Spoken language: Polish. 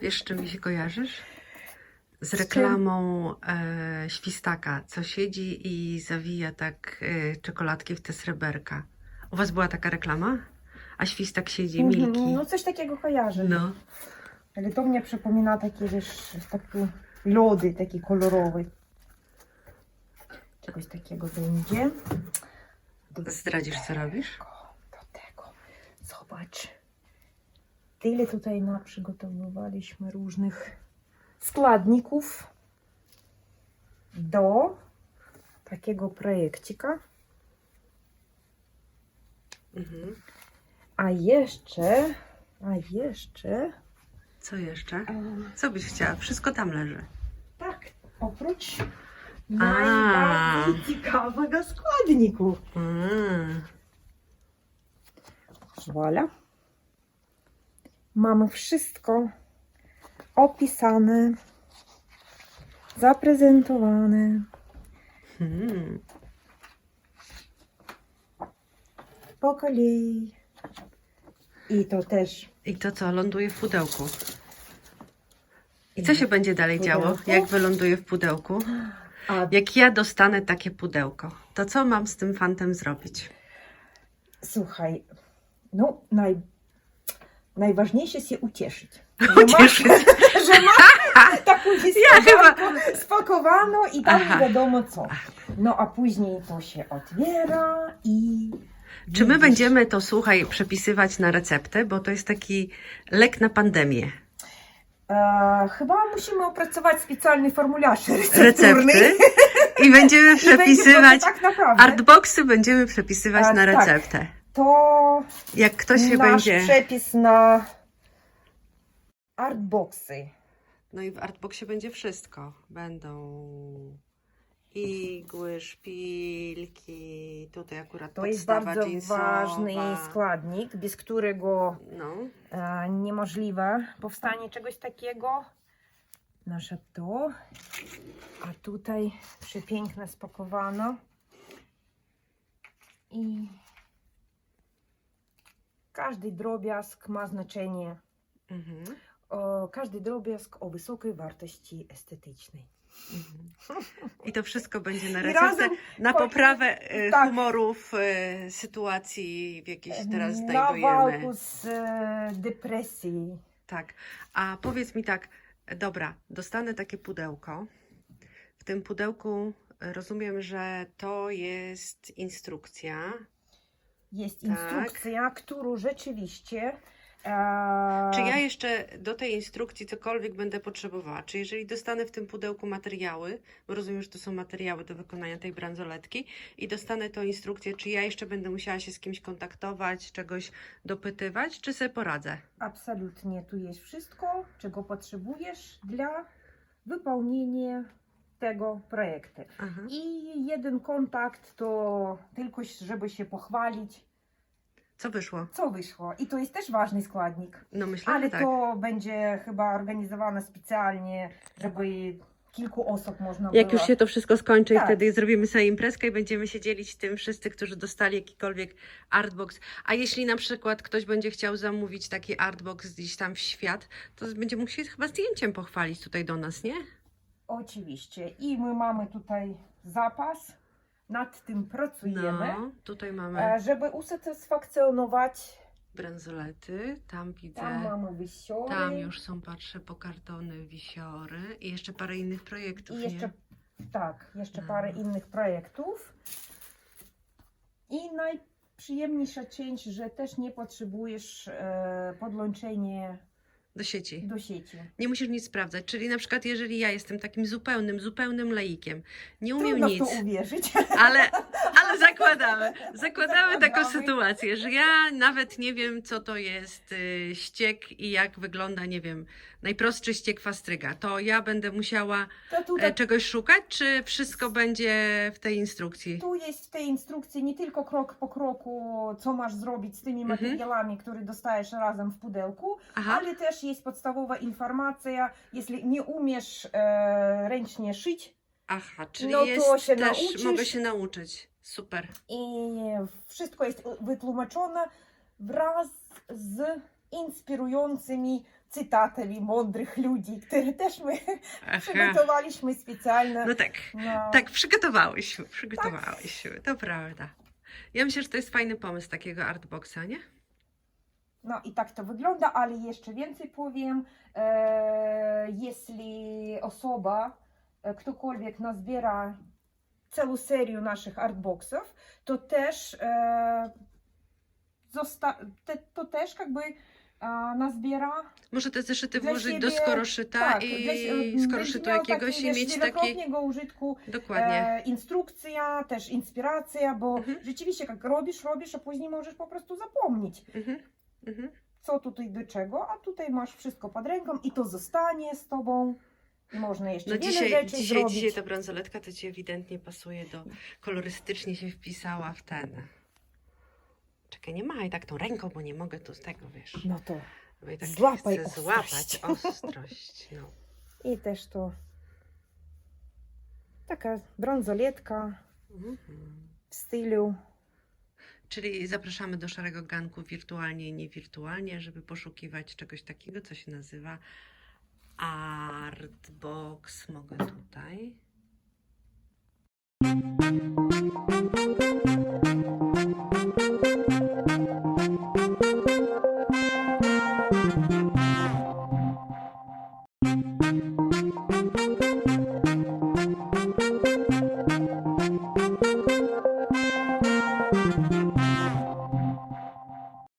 Wiesz, czym mi się kojarzysz? Z reklamą e, świstaka, co siedzi i zawija tak e, czekoladki w te sreberka. U was była taka reklama? A świstak siedzi, milki. No coś takiego kojarzę. No. Ale to mnie przypomina takie, wiesz, takie lody, takie kolorowe. Czegoś takiego będzie. Zdradzisz, co robisz? Do tego. Zobacz. Tyle tutaj naprzygotowywaliśmy różnych składników do takiego projekcika. Mhm. A jeszcze, a jeszcze, Co jeszcze? Co byś chciała? Wszystko tam leży. tak, oprócz najbardziej ciekawego składniku. Mm. Voilà. Mamy wszystko opisane, zaprezentowane. Hmm. po kolei. I to też I to co, ląduje w pudełku? I co się będzie dalej działo, Pudełko? jak wyląduje w pudełku? a Jak ja dostanę takie pudełko, to co mam z tym fantem zrobić? słuchaj, no naj, najważniejsze się ucieszyć. Ucieszyć. że ma taką Ja chyba... spakowaną i tam Aha. nie wiadomo co. No a później to się otwiera i Czy my widzisz. będziemy to, słuchaj, przepisywać na receptę, bo to jest taki lek na pandemię. E, chyba musimy opracować specjalny formularz recepturny. Recepty i będziemy I będzie przepisywać, tak naprawdę. artboxy będziemy przepisywać A, na tak. To Jak ktoś się nasz będzie... przepis na artboxy. No i w artboxie będzie wszystko. Będą igły, szpilki, tutaj akurat To jest podstawa bardzo jeansowa. ważny składnik, bez którego No, e, niemożliwe powstanie czegoś takiego. Nasze to. A tutaj przepiękne spakowano. I każdy drobiazg ma znaczenie. mhm. O, każdy drobiazg o wysokiej wartości estetycznej. Mhm. I to wszystko będzie na receptę, na po- poprawę e, tak. humorów, e, sytuacji, w jakiej się teraz Na znajdujemy. walku z e, depresji. Tak. A powiedz mi tak, dobra, dostanę takie pudełko. W tym pudełku rozumiem, że to jest instrukcja. Jest Tak. instrukcja, którą rzeczywiście. E, Czy ja jeszcze do tej instrukcji cokolwiek będę potrzebowała? Czy jeżeli dostanę w tym pudełku materiały, bo rozumiem, że to są materiały do wykonania tej bransoletki, i dostanę tą instrukcję, czy ja jeszcze będę musiała się z kimś kontaktować, czegoś dopytywać, czy sobie poradzę? Absolutnie, tu jest wszystko, czego potrzebujesz dla wypełnienia tego projektu. Aha. I jeden kontakt to tylko, żeby się pochwalić, Co wyszło? co wyszło. I to jest też ważny składnik. No myślę, Ale że tak. to będzie chyba organizowane specjalnie, żeby kilku osób można Jak było. już się to wszystko skończy i Tak. wtedy zrobimy sobie imprezkę i będziemy się dzielić tym wszyscy, którzy dostali jakikolwiek artbox. A jeśli na przykład ktoś będzie chciał zamówić taki artbox gdzieś tam w świat, to będzie mógł się chyba zdjęciem pochwalić tutaj do nas, nie? Oczywiście. I my mamy tutaj zapas. Nad tym pracujemy, No, tutaj mamy e, żeby usatysfakcjonować. bransolety, tam widzę. Tam mamy wisiory. Tam już są, patrzę, pokartony wisiory i jeszcze parę innych projektów, I jeszcze, tak, jeszcze No. parę innych projektów. I najprzyjemniejsza część, że też nie potrzebujesz e, podłączenia Do sieci. do sieci. Nie musisz nic sprawdzać. Czyli na przykład, jeżeli ja jestem takim zupełnym, zupełnym laikiem, nie umiem Trudno w nic, to uwierzyć. ale, ale zakładamy, zakładamy taką sytuację, że ja nawet nie wiem, co to jest y, ściek i jak wygląda, nie wiem, najprostszy ściek fastryga. To ja będę musiała e, czegoś szukać, czy wszystko będzie w tej instrukcji? Tu jest w tej instrukcji nie tylko krok po kroku, co masz zrobić z tymi Mhm. materiałami, które dostajesz razem w pudełku, Aha, ale też jest podstawowa informacja, jeśli nie umiesz e, ręcznie szyć aha, czyli no to jest się też, nauczysz. mogę się nauczyć. Super. i wszystko jest wytłumaczone wraz z inspirującymi cytatami mądrych ludzi, które też my Aha. przygotowaliśmy specjalnie. No tak, na- tak, przygotowałyśmy, przygotowałyśmy, to prawda. Ja myślę, że to jest fajny pomysł takiego artboxa, nie? No i tak to wygląda, ale jeszcze więcej powiem. E, jeśli osoba, e, ktokolwiek nazbiera całą serię naszych artboxów, to też e, zosta- te, to też jakby e, nazbiera Może te zeszyty Dla włożyć do siebie- skoroszyta tak, i dla- skoroszytu miał jakiegoś taki, i wiesz, mieć taki... wielokrotnego użytku Dokładnie. e, instrukcja, też inspiracja, bo Mhm. rzeczywiście jak robisz, robisz, a później możesz po prostu zapomnieć. Mhm. Mhm. co tutaj do czego, a tutaj masz wszystko pod ręką i to zostanie z tobą. I można jeszcze No wiele dzisiaj, rzeczy dzisiaj, zrobić. dzisiaj ta bransoletka to Ci ewidentnie pasuje do... Kolorystycznie się wpisała w ten... Czekaj, nie machaj tak tą ręką, bo nie mogę tu z tego, wiesz. No to Bo i tak Złapaj chcę ostrość. złapać ostrość. No. i też to taka bransoletka Mhm. w stylu Czyli zapraszamy do szarego ganku wirtualnie i niewirtualnie, żeby poszukiwać czegoś takiego, co się nazywa Artbox. Mogę tutaj.